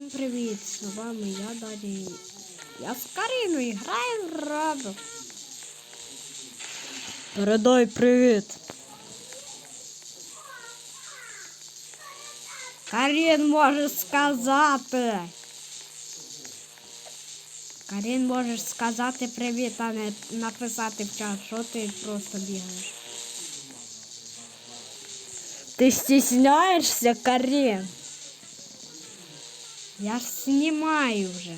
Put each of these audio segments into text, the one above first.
Всім Привіт, з вами я Дарі. Я з Каріною граю в Roblox. Передай привіт. Карін може сказати. Карін може сказати привіт, а не написати в чат, що ти просто бігаєш. Ти стісняєшся, Карін? Я ж знімаю вже.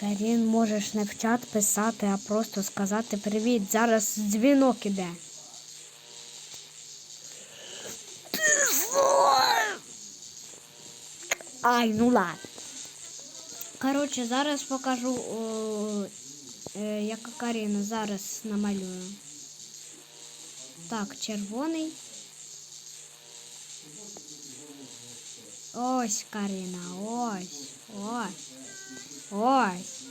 Карін, можеш не в чат писати, а просто сказати привіт. Зараз дзвінок іде. Ай, ну ладно. Коротше, зараз покажу, о, е, яка Каріна зараз намалюю. Так, червоний. Ось Каріна, ось, ось, ось.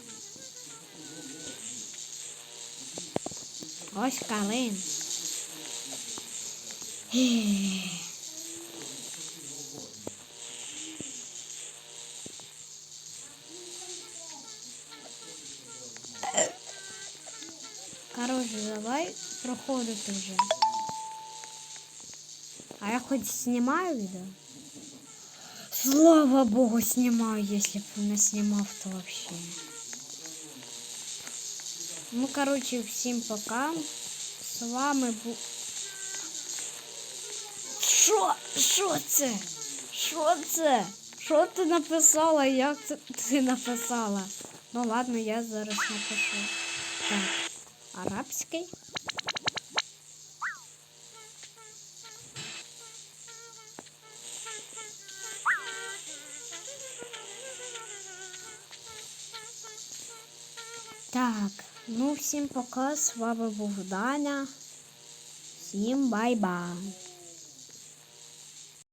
Ось Калин. Короче, давай проходити вже. А я хоть снимаю видео? Слава богу, снимаю, если бы не снимал, то вообще. Ну, короче, всем пока. С вами бу... Що? Що це? Що це? Що ти написала? Як це ти написала? Ну ладно, я зараз напишу. Так, арабський. Так, ну всім пока. З вами був Даня. Всім бай-бай.